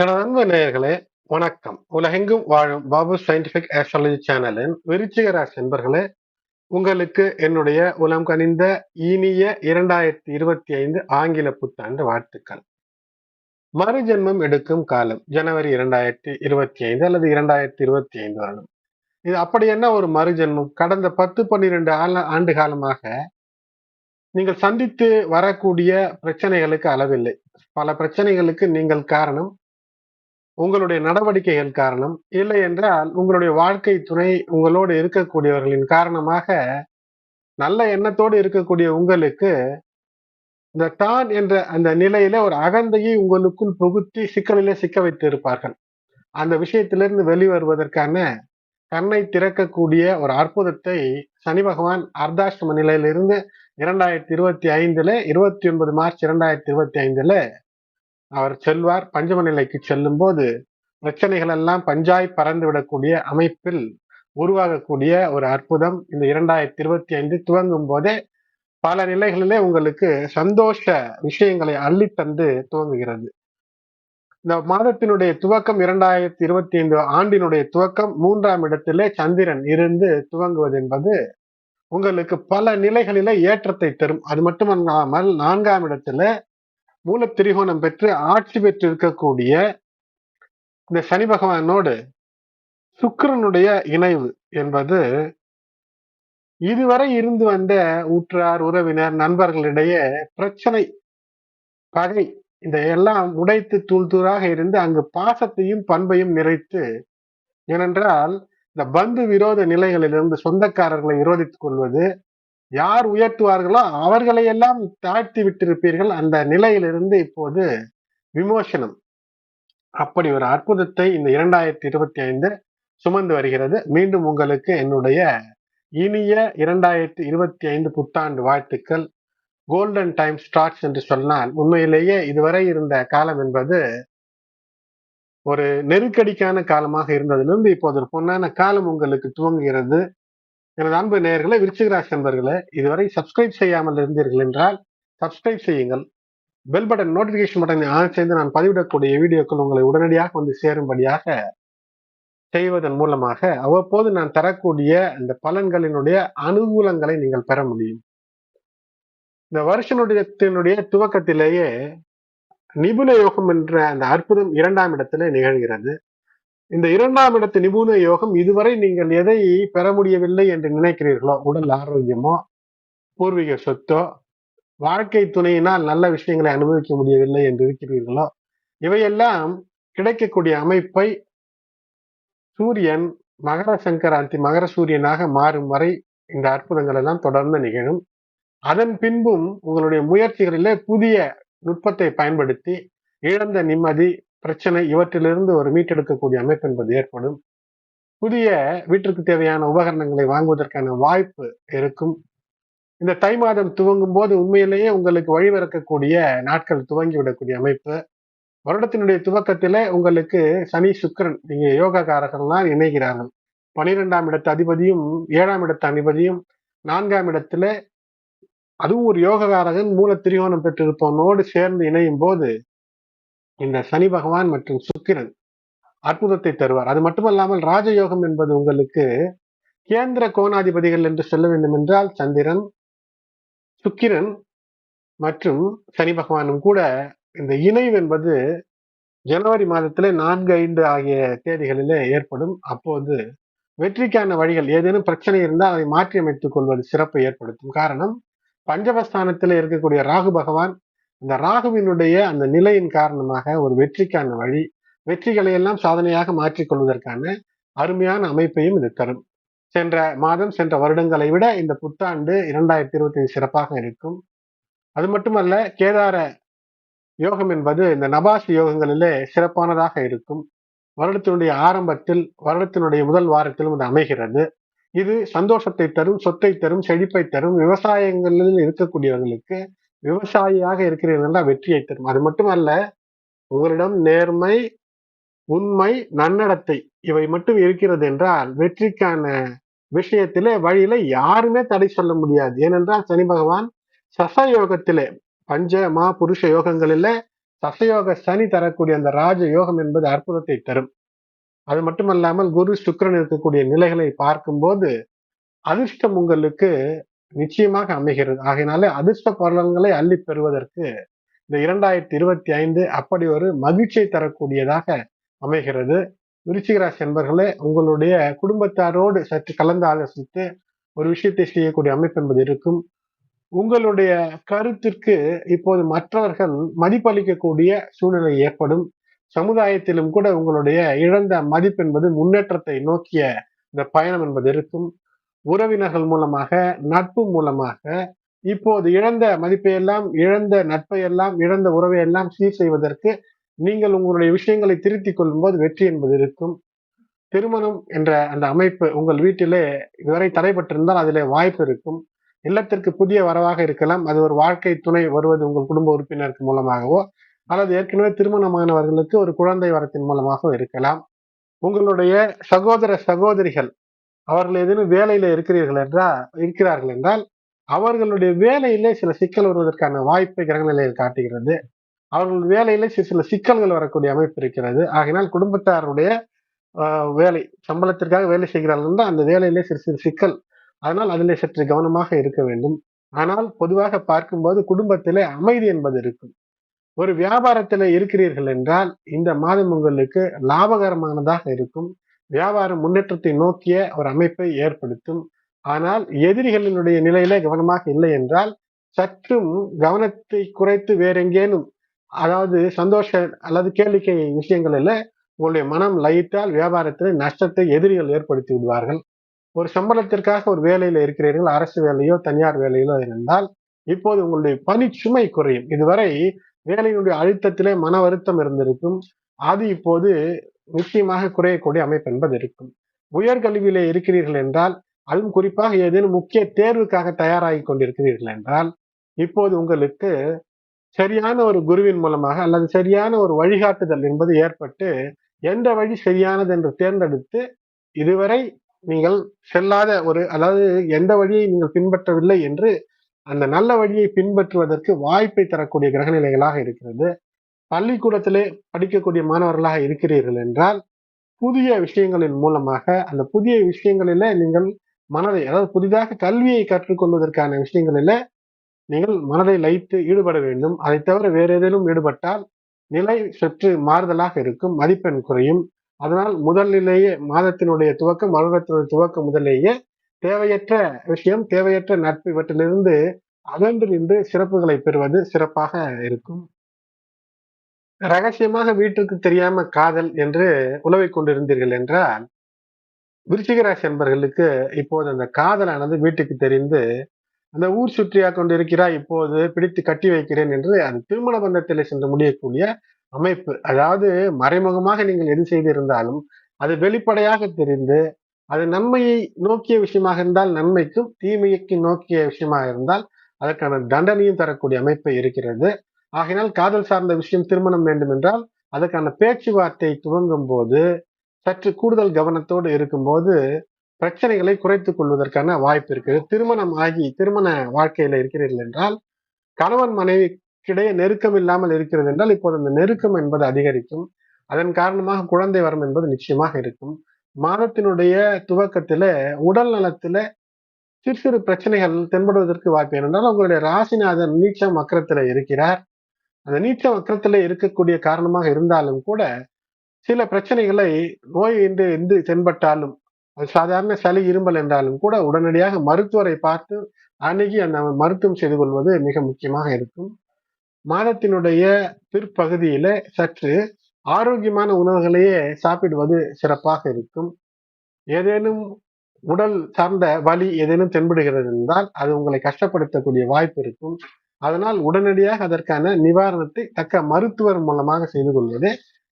எனது அன்பு நேயர்களே வணக்கம். உலகெங்கும் வாழும் பாபு சயின்டிபிக் ஆஸ்ட்ராலஜி சேனலின் விருச்சிக ராசி நண்பர்களே உங்களுக்கு என்னுடைய உலம் கனிந்த இனிய இரண்டாயிரத்தி இருபத்தி ஐந்து ஆங்கில புத்தாண்டு வாழ்த்துக்கள். மறுஜென்மம் எடுக்கும் காலம் ஜனவரி இரண்டாயிரத்தி இருபத்தி ஐந்து அல்லது இரண்டாயிரத்தி இருபத்தி ஐந்து வருடம் இது அப்படி என்ன ஒரு மறுஜென்மம்? கடந்த பத்து பன்னிரெண்டு ஆண்டு காலமாக நீங்கள் சந்தித்து வரக்கூடிய பிரச்சனைகளுக்கு அளவில்லை. பல பிரச்சனைகளுக்கு நீங்கள் காரணம் உங்களுடைய நடவடிக்கைகள் காரணம். இல்லை என்றால் உங்களுடைய வாழ்க்கை துணை உங்களோடு இருக்கக்கூடியவர்களின் காரணமாக நல்ல எண்ணத்தோடு இருக்கக்கூடிய உங்களுக்கு இந்த தான் என்ற அந்த நிலையில ஒரு அகந்தையை உங்களுக்குள் புகுத்தி சிக்கலிலே சிக்க வைத்து இருப்பார்கள் அந்த விஷயத்திலிருந்து வெளிவருவதற்கான கண்ணை திறக்கக்கூடிய ஒரு அற்புதத்தை சனி பகவான் அர்த்தாஷ்டம நிலையிலிருந்து இரண்டாயிரத்தி இருபத்தி ஐந்துல இருபத்தி ஒன்பது மார்ச் இரண்டாயிரத்தி இருபத்தி ஐந்துல அவர் செல்வார் பஞ்சம நிலைக்கு செல்லும் போது பிரச்சனைகள் எல்லாம் பஞ்சாய் பறந்து விடக்கூடிய அமைப்பில் உருவாகக்கூடிய ஒரு அற்புதம். இந்த இரண்டாயிரத்தி இருபத்தி ஐந்து துவங்கும் போதே பல நிலைகளிலே உங்களுக்கு சந்தோஷ விஷயங்களை அள்ளித்தந்து துவங்குகிறது. இந்த மாதத்தினுடைய துவக்கம் இரண்டாயிரத்தி இருபத்தி ஐந்து ஆண்டினுடைய துவக்கம் மூன்றாம் இடத்திலே சந்திரன் இருந்து துவங்குவது என்பது உங்களுக்கு பல நிலைகளில ஏற்றத்தை தரும். அது மட்டுமல்லாமல் நான்காம் இடத்துல மூல திரிகோணம் பெற்று ஆட்சி பெற்று இருக்கக்கூடிய இந்த சனி பகவானோடு சுக்கரனுடைய இணைவு என்பது இதுவரை இருந்து வந்த ஊற்றார் உறவினர் நண்பர்களிடையே பிரச்சனை பகை இந்த எல்லாம் உடைத்து தூள் தூராக இருந்து அங்கு பாசத்தையும் பண்பையும் நிறைத்து ஏனென்றால் இந்த பந்து விரோத நிலைகளிலிருந்து சொந்தக்காரர்களை விரோதித்துக் கொள்வது யார் உயர்த்துவார்களோ அவர்களை எல்லாம் தாழ்த்தி விட்டிருப்பீர்கள். அந்த நிலையிலிருந்து இப்போது விமோசனம். அப்படி ஒரு அற்புதத்தை இந்த இரண்டாயிரத்தி இருபத்தி ஐந்து சுமந்து வருகிறது. மீண்டும் உங்களுக்கு என்னுடைய இனிய இரண்டாயிரத்தி இருபத்தி ஐந்து புத்தாண்டு வாழ்த்துக்கள். கோல்டன் டைம் ஸ்டார்ட்ஸ் என்று சொன்னால் உண்மையிலேயே இதுவரை இருந்த காலம் என்பது ஒரு நெருக்கடிக்கான காலமாக இருந்ததிலிருந்து இப்போது ஒரு பொன்னான காலம் உங்களுக்கு துவங்குகிறது. எனது அன்பு நேயர்களே விருச்சிகராசி நண்பர்களே இதுவரை சப்ஸ்கிரைப் செய்யாமல் இருந்தீர்கள் என்றால் சப்ஸ்கிரைப் செய்யுங்கள். பெல் பட்டன் நோட்டிபிகேஷன் பட்டனை ஆன் செய்து நான் பதிவிடக்கூடிய வீடியோக்கள் உங்களை உடனடியாக வந்து சேரும்படியாக செய்வதன் மூலமாக அவ்வப்போது நான் தரக்கூடிய இந்த பலன்களினுடைய அனுகூலங்களை நீங்கள் பெற முடியும். இந்த வருஷனுடைய துவக்கத்திலேயே நிபுண யோகம் என்ற அந்த அற்புதம் இரண்டாம் இடத்திலே நிகழ்கிறது. இந்த இரண்டாம் இடத்து நிபுண யோகம் இதுவரை நீங்கள் எதை பெற முடியவில்லை என்று நினைக்கிறீர்களோ உடல் ஆரோக்கியமோ பூர்வீக சொத்தோ வாழ்க்கை துணையினால் நல்ல விஷயங்களை அனுபவிக்க முடியவில்லை என்று இருக்கிறீர்களோ இவையெல்லாம் கிடைக்கக்கூடிய அமைப்பை சூரியன் மகர சங்கராந்தி மகர சூரியனாக மாறும் வரை இந்த அற்புதங்கள் எல்லாம் தொடர்ந்து நிகழும். அதன் பின்பும் உங்களுடைய முயற்சிகளிலே புதிய நுட்பத்தை பயன்படுத்தி இழந்த நிம்மதி பிரச்சனை இவற்றிலிருந்து ஒரு மீட்டெடுக்கக்கூடிய அமைப்பு என்பது ஏற்படும். புதிய வீட்டிற்கு தேவையான உபகரணங்களை வாங்குவதற்கான வாய்ப்பு இருக்கும். இந்த தை மாதம் துவங்கும் போது உண்மையிலேயே உங்களுக்கு வழிவிறக்கக்கூடிய நாட்கள் துவங்கி விடக்கூடிய அமைப்பு. வருடத்தினுடைய துவக்கத்திலே உங்களுக்கு சனி சுக்கரன் நீங்க யோகாக்காரர்கள்லாம் இணைகிறார்கள். பனிரெண்டாம் இடத்து அதிபதியும் ஏழாம் இடத்து அதிபதியும் நான்காம் இடத்துல அதுவும் ஒரு யோககாரகன் மூல திரிகோணம் பெற்றிருப்பவனோடு சேர்ந்து இணையும் போது இந்த சனி பகவான் மற்றும் சுக்கிரன் அற்புதத்தை தருவார். அது மட்டுமல்லாமல் ராஜயோகம் என்பது உங்களுக்கு கேந்திர கோணாதிபதிகள் என்று சொல்ல வேண்டும் என்றால் சந்திரன் சுக்கிரன் மற்றும் சனி பகவானும் கூட இந்த இணைவு என்பது ஜனவரி மாதத்திலே நான்கு ஐந்து ஆகிய தேதிகளிலே ஏற்படும். அப்போது வெற்றிக்கான வழிகள் ஏதேனும் பிரச்சனை இருந்தால் அதை மாற்றி அமைத்துக் கொள்வது சிறப்பை ஏற்படுத்தும். காரணம் பஞ்சபஸ்தானத்தில் இருக்கக்கூடிய ராகு பகவான் இந்த ராகுவினுடைய அந்த நிலையின் காரணமாக ஒரு வெற்றிக்கான வழி வெற்றிகளை எல்லாம் சாதனையாக மாற்றிக்கொள்வதற்கான அருமையான அமைப்பையும் இது தரும். சென்ற மாதம் சென்ற வருடங்களை விட இந்த புத்தாண்டு இரண்டாயிரத்தி இருபத்தி ஐந்து சிறப்பாக இருக்கும். அது மட்டுமல்ல கேதார யோகம் என்பது இந்த நபாசி யோகங்களிலே சிறப்பானதாக இருக்கும். வருடத்தினுடைய ஆரம்பத்தில் வருடத்தினுடைய முதல் வாரத்திலும் இது அமைகிறது. இது சந்தோஷத்தை தரும் சொத்தை தரும் செழிப்பை தரும் விவசாயங்களில் இருக்கக்கூடியவர்களுக்கு விவசாயியாக இருக்கிறீர்கள் வெற்றியை தரும் அது மட்டுமல்ல உங்களிடம் நேர்மை உண்மை நன்னடத்தை இவை மட்டும் இருக்கிறது என்றால் வெற்றிக்கான விஷயத்திலே வழியில யாருமே தடை சொல்ல முடியாது. ஏனென்றால் சனி பகவான் சசயோகத்திலே பஞ்ச மா புருஷ யோகங்களில சசயோக சனி தரக்கூடிய அந்த ராஜ யோகம் என்பது அற்புதத்தை தரும். அது மட்டுமல்லாமல் குரு சுக்கிரன் இருக்கக்கூடிய நிலைகளை பார்க்கும்போது அதிர்ஷ்டம் உங்களுக்கு நிச்சயமாக அமைகிறது. ஆகையினாலே அதிர்ஷ்ட பலன்களை அள்ளி பெறுவதற்கு இந்த இரண்டாயிரத்தி இருபத்தி ஐந்து அப்படி ஒரு மகிழ்ச்சியை தரக்கூடியதாக அமைகிறது. விருச்சிகராசி என்பர்களே உங்களுடைய குடும்பத்தாரோடு சற்று கலந்து ஆலோசித்து ஒரு விஷயத்தை செய்யக்கூடிய அமைப்பு என்பது இருக்கும். உங்களுடைய கருத்திற்கு இப்போது மற்றவர்கள் மதிப்பளிக்கக்கூடிய சூழ்நிலை ஏற்படும். சமுதாயத்திலும் கூட உங்களுடைய இழந்த மதிப்பு என்பது முன்னேற்றத்தை நோக்கிய இந்த பயணம் என்பது இருக்கும். உறவினர்கள் மூலமாக நட்பு மூலமாக இப்போது இழந்த மதிப்பை எல்லாம் இழந்த நட்பை எல்லாம் இழந்த உறவை எல்லாம் சீர் செய்வதற்கு நீங்கள் உங்களுடைய விஷயங்களை திருத்திக் கொள்ளும்போது வெற்றி என்பது இருக்கும். திருமணம் என்ற அந்த அமைப்பு உங்கள் வீட்டிலே இதுவரை தடைபட்டிருந்தால் அதிலே வாய்ப்பு இருக்கும். இல்லத்திற்கு புதிய வரவாக இருக்கலாம். அது ஒரு வாழ்க்கை துணை வருவது உங்கள் குடும்ப உறுப்பினருக்கு மூலமாகவோ அல்லது ஏற்கனவே திருமணமானவர்களுக்கு ஒரு குழந்தை வரத்தின் மூலமாகவோ இருக்கலாம். உங்களுடைய சகோதர சகோதரிகள் அவர்கள் ஏதேனும் வேலையில இருக்கிறீர்கள் என்றால் இருக்கிறார்கள் என்றால் அவர்களுடைய வேலையிலே சில சிக்கல் வருவதற்கான வாய்ப்பை கிரகநிலையில் காட்டுகிறது. அவர்கள் வேலையில சில சிக்கல்கள் வரக்கூடிய அமைப்பு இருக்கிறது. ஆகினால் குடும்பத்தாருடைய வேலை சம்பளத்திற்காக வேலை செய்கிறார்கள் என்றால் அந்த வேலையிலே சிறு சிறு சிக்கல் அதனால் அதிலே சற்று கவனமாக இருக்க வேண்டும். ஆனால் பொதுவாக பார்க்கும்போது குடும்பத்திலே அமைதி என்பது இருக்கும். ஒரு வியாபாரத்தில் இருக்கிறீர்கள் என்றால் இந்த மாதம் உங்களுக்கு லாபகரமானதாக இருக்கும். வியாபாரம் முன்னேற்றத்தை நோக்கிய ஒரு அமைப்பை ஏற்படுத்தும். ஆனால் எதிரிகளினுடைய நிலையில கவனமாக இல்லை என்றால் சற்றும் கவனத்தை குறைத்து வேறெங்கேனும் அதாவது சந்தோஷ அல்லது கேளிக்கை விஷயங்களில் உங்களுடைய மனம் லயித்தால் வியாபாரத்தில் நஷ்டத்தை எதிரிகள் ஏற்படுத்தி விடுவார்கள். ஒரு சம்பளத்திற்காக ஒரு வேலையில இருக்கிறீர்கள் அரசு வேலையோ தனியார் வேலையிலோ இருந்தால் இப்போது உங்களுடைய பணி சுமை குறையும். இதுவரை வேலையினுடைய அழுத்தத்திலே மன வருத்தம் இருந்திருக்கும். அது இப்போது நிச்சயமாக குறையக்கூடிய அமைப்பு என்பது இருக்கும். உயர்கல்வியிலே இருக்கிறீர்கள் என்றால் அதுவும் குறிப்பாக ஏதேனும் முக்கிய தேர்வுக்காக தயாராகி கொண்டிருக்கிறீர்கள் என்றால் இப்போது உங்களுக்கு சரியான ஒரு குருவின் மூலமாக அல்லது சரியான ஒரு வழிகாட்டுதல் என்பது ஏற்பட்டு எந்த வழி சரியானது என்று தேர்ந்தெடுத்து இதுவரை நீங்கள் செல்லாத ஒரு அதாவது எந்த வழியை நீங்கள் பின்பற்றவில்லை என்று அந்த நல்ல வழியை பின்பற்றுவதற்கு வாய்ப்பை தரக்கூடிய கிரகநிலைகளாக இருக்கிறது. பள்ளிக்கூடத்திலே படிக்கக்கூடிய மாணவர்களாக இருக்கிறீர்கள் என்றால் புதிய விஷயங்களின் மூலமாக அந்த புதிய விஷயங்களில நீங்கள் மனதை அதாவது புதிதாக கல்வியை கற்றுக்கொள்வதற்கான விஷயங்களில நீங்கள் மனதை லைத்து ஈடுபட வேண்டும். அதை தவிர வேறு ஏதேனும் ஈடுபட்டால் நிலை சற்று மாறுதலாக இருக்கும் மதிப்பெண் குறையும். அதனால் முதலிலேயே மாதத்தினுடைய துவக்கம் வருடத்தினுடைய துவக்கம் முதலேயே தேவையற்ற விஷயம் தேவையற்ற நட்பு இவற்றிலிருந்து அகன்று நின்று சிறப்புகளை பெறுவது சிறப்பாக இருக்கும். ரகசியமாக வீட்டுக்கு தெரியாம காதல் என்று உழவை கொண்டிருந்தீர்கள் என்றால் விருச்சிகராசி என்பர்களுக்கு இப்போது அந்த காதலானது வீட்டுக்கு தெரிந்து அந்த ஊர் சுற்றியா கொண்டிருக்கிறாய் இப்போது பிடித்து கட்டி வைக்கிறேன் என்று அது திருமண பந்தத்தில் சென்று முடியக்கூடிய அமைப்பு. அதாவது மறைமுகமாக நீங்கள் எது செய்திருந்தாலும் அது வெளிப்படையாக தெரிந்து அது நன்மையை நோக்கிய விஷயமாக இருந்தால் நன்மைக்கும் தீமைக்கு நோக்கிய விஷயமாக இருந்தால் அதற்கான தண்டனையும் தரக்கூடிய அமைப்பு இருக்கிறது. ஆகினால் காதல் சார்ந்த விஷயம் திருமணம் வேண்டும் என்றால் அதற்கான பேச்சுவார்த்தை துவங்கும் போது சற்று கூடுதல் கவனத்தோடு இருக்கும்போது பிரச்சனைகளை குறைத்துக் கொள்வதற்கான வாய்ப்பு இருக்கு திருமணம் ஆகி திருமண வாழ்க்கையில இருக்கிறீர்கள் என்றால் கணவன் மனைவிக்கிடையே நெருக்கம் இல்லாமல் இருக்கிறது என்றால் இப்போது அந்த நெருக்கம் என்பது அதிகரிக்கும். அதன் காரணமாக குழந்தை வரம் என்பது நிச்சயமாக இருக்கும். மாதத்தினுடைய துவக்கத்தில உடல் நலத்துல சிறு சிறு பிரச்சனைகள் தென்படுவதற்கு வாய்ப்பு ஏனென்றால் உங்களுடைய ராசிநாதன் நீச்சம் அக்கரத்துல இருக்கிறார். அந்த நீச்ச வக்கரத்துல இருக்கக்கூடிய காரணமாக இருந்தாலும் கூட சில பிரச்சனைகளை நோய் என்று என்று தென்பட்டாலும் அது சாதாரண சளி இரும்பல் என்றாலும் கூட உடனடியாக மருத்துவரை பார்த்து அணுகி அந்த மருத்துவம் செய்து கொள்வது மிக முக்கியமாக இருக்கும். மாதத்தினுடைய பிற்பகுதியில சற்று ஆரோக்கியமான உணவுகளையே சாப்பிடுவது சிறப்பாக இருக்கும். ஏதேனும் உடல் சார்ந்த வலி ஏதேனும் தென்படுகிறது என்றால் அது உங்களை கஷ்டப்படுத்தக்கூடிய வாய்ப்பு இருக்கும். அதனால் உடனடியாக அதற்கான நிவாரணத்தை தக்க மருத்துவர் மூலமாக செய்து கொள்வது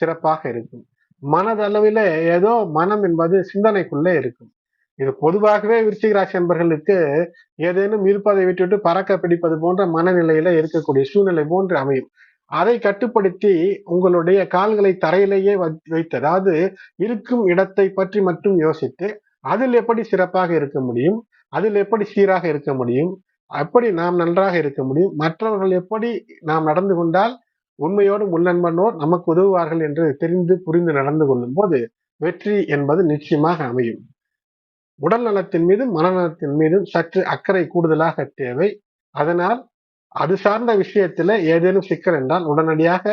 சிறப்பாக இருக்கும். மனதளவில் ஏதோ மனம் என்பது சிந்தனைக்குள்ளே இருக்கும். இது பொதுவாகவே விருச்சிக ராசி என்பர்களுக்கு ஏதேனும் இருப்பதை விட்டுவிட்டு பறக்க பிடிப்பது போன்ற மனநிலையில இருக்கக்கூடிய சூழ்நிலை போன்று அமையும். அதை கட்டுப்படுத்தி உங்களுடைய கால்களை தரையிலேயே வைத்து அதாவது இருக்கும் இடத்தை பற்றி மட்டும் யோசித்து அதில் எப்படி சிறப்பாக இருக்க முடியும் அதில் எப்படி சீராக இருக்க முடியும் அப்படி நாம் நன்றாக இருக்க முடியும். மற்றவர்கள் எப்படி நாம் நடந்து கொண்டால் உண்மையோடும் உள்ளன்பனோர் நமக்கு உதவுவார்கள் என்று தெரிந்து புரிந்து நடந்து கொள்ளும் போது வெற்றி என்பது நிச்சயமாக அமையும். உடல் நலத்தின் மீதும் மனநலத்தின் மீதும் சற்று அக்கறை கூடுதலாக தேவை. அதனால் அது சார்ந்த விஷயத்துல ஏதேனும் சிக்கல் என்றால் உடனடியாக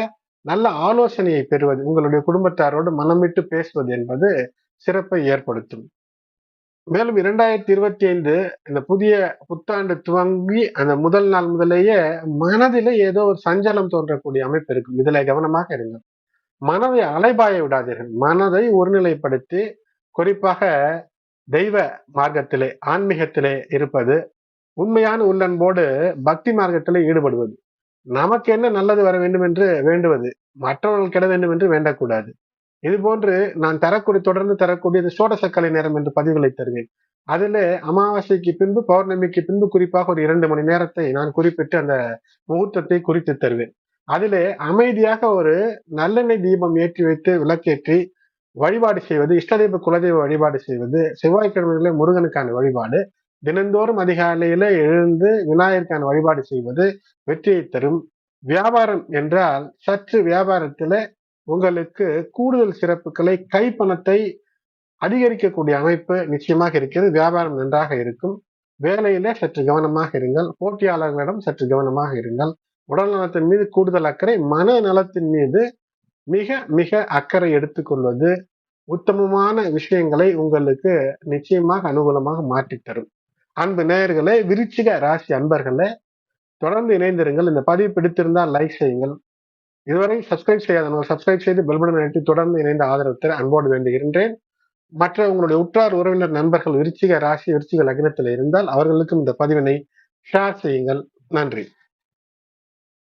நல்ல ஆலோசனையை பெறுவது உங்களுடைய குடும்பத்தாரோடு மனமிட்டு பேசுவது என்பது சிறப்பை ஏற்படுத்தும். மேலும் இரண்டாயிரத்தி இருபத்தி ஐந்து இந்த புதிய புத்தாண்டு துவங்கி அந்த முதல் நாள் முதலேயே மனதில ஏதோ ஒரு சஞ்சலம் தோன்றக்கூடிய அமைப்பு இருக்கும். இதுல கவனமாக இருங்கள். மனதை அலைபாய விடாதீர்கள். மனதை ஒருநிலைப்படுத்தி குறிப்பாக தெய்வ மார்க்கத்திலே ஆன்மீகத்திலே இருப்பது உண்மையான உள்ளன்போடு பக்தி மார்க்கத்திலே ஈடுபடுவது. நமக்கு என்ன நல்லது வர வேண்டும் என்று வேண்டுவது. மற்றவர்கள் கெட வேண்டும் என்று வேண்டக்கூடாது. இது போன்று நான் தரக்கூடிய தொடர்ந்து தரக்கூடிய சோடசக்கலை நேரம் என்று பதிவுகளை தருவேன். அதில் அமாவாசைக்கு பின்பு பௌர்ணமிக்கு பின்பு குறிப்பாக ஒரு இரண்டு மணி நேரத்தை நான் குறிப்பிட்டு அந்த முகூர்த்தத்தை குறித்து தருவேன். அதிலே அமைதியாக ஒரு நல்லெண்ணெய் தீபம் ஏற்றி வைத்து விளக்கேற்றி வழிபாடு செய்வது இஷ்டதெய்வ குலதெய்வ வழிபாடு செய்வது செவ்வாய்க்கிழமைகளில் முருகனுக்கான வழிபாடு தினந்தோறும் அதிகாலையில எழுந்து விநாயகருக்கான வழிபாடு செய்வது வெற்றியை தரும். வியாபாரம் என்றால் சற்று வியாபாரத்துல உங்களுக்கு கூடுதல் சிறப்புகளை கைப்பணத்தை அதிகரிக்கக்கூடிய அமைப்பு நிச்சயமாக இருக்கிறது. வியாபாரம் நன்றாக இருக்கும். வேலையில சற்று கவனமாக இருங்கள். போட்டியாளர்களிடம் சற்று கவனமாக இருங்கள். உடல் நலத்தின் மீது கூடுதல் அக்கறை மன நலத்தின் மீது மிக மிக அக்கறை எடுத்துக்கொள்வது உத்தமமான விஷயங்களை உங்களுக்கு நிச்சயமாக அனுகூலமாக மாற்றித்தரும். அன்பு நேயர்களே விருச்சிக ராசி அன்பர்களே தொடர்ந்து இணைந்திருங்கள். இந்த பதிவு பிடித்திருந்தால் லைக் செய்யுங்கள். இதுவரை சப்ஸ்கிரைப் செய்யாதவங்க சப்ஸ்கிரைப் செய்து பெல்படன் அழைத்து தொடர்ந்து இணைந்த ஆதரவு அன்போடு வேண்டுகின்றேன். மற்ற உங்களுடைய உற்றார் உறவினர் நண்பர்கள் விருச்சிக ராசி விருச்சிக லக்னத்தில் இருந்தால் அவர்களுக்கும் இந்த பதிவினை ஷேர் செய்யுங்கள். நன்றி.